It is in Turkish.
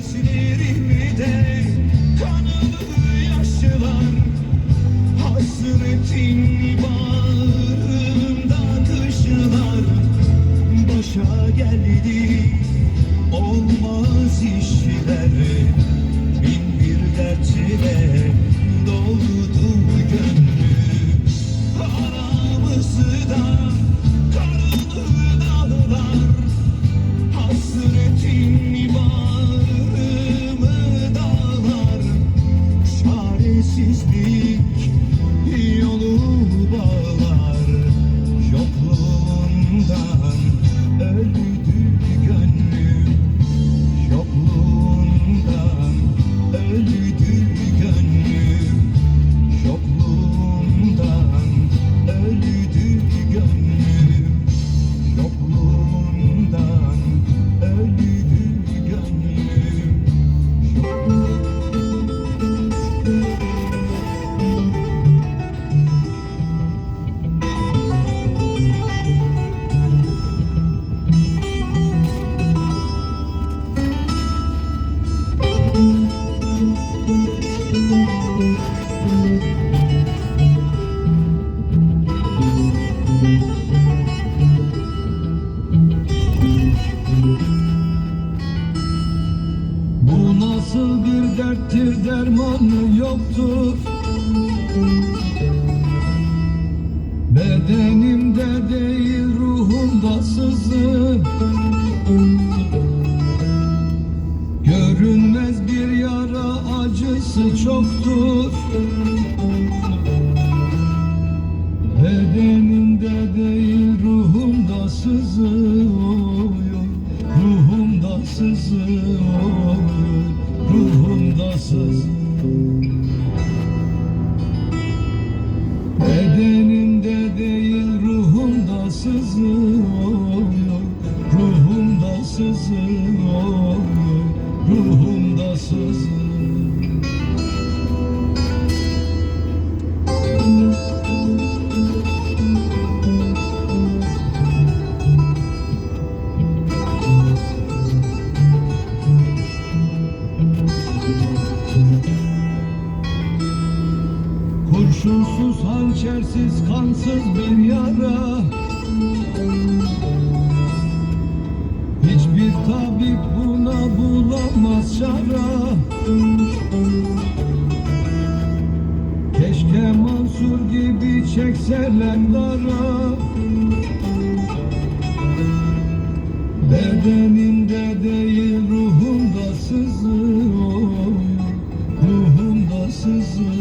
Gözlerimde kanalı yaşlar Hasretin bağrımda kışlar Başa geldi olmaz işler Çaresizlik yolu bağlar Yokluğundan öldü derttir dermanı yoktur. Bedenimde değil ruhumda sızı Görünmez bir yara acısı çoktur sızıyor Ruhumda sızıyor Ruhumda sızıyor Kurşunsuz, hançersiz, kansız bir yara bulamaz şara Keşke Mansur gibi çekseler dara. Bedenimde değil ruhumda sızıyor Ruhumda sızıyor